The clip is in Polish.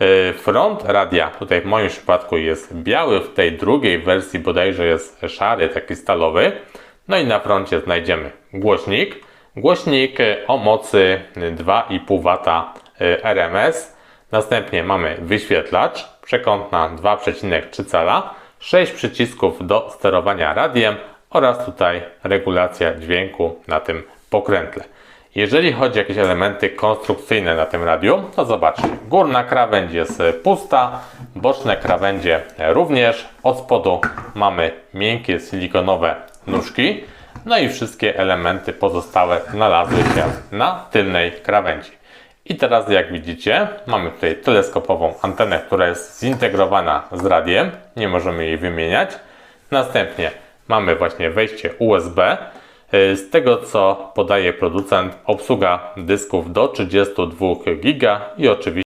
Yy, Front radia tutaj w moim przypadku jest biały, w tej drugiej wersji bodajże jest szary, taki stalowy. No i na froncie znajdziemy głośnik. Głośnik yy, o mocy 2,5 W RMS. Następnie mamy wyświetlacz, przekątna 2,3 cala, 6 przycisków do sterowania radiem oraz tutaj regulacja dźwięku na tym pokrętle. Jeżeli chodzi o jakieś elementy konstrukcyjne na tym radiu, to zobaczcie. Górna krawędź jest pusta, boczne krawędzie również. Od spodu mamy miękkie silikonowe nóżki. No i wszystkie elementy pozostałe znalazły się na tylnej krawędzi. I teraz jak widzicie, mamy tutaj teleskopową antenę, która jest zintegrowana z radiem. Nie możemy jej wymieniać. Następnie mamy właśnie wejście USB. Y, Z tego co podaje producent, obsługa dysków do 32 GB i oczywiście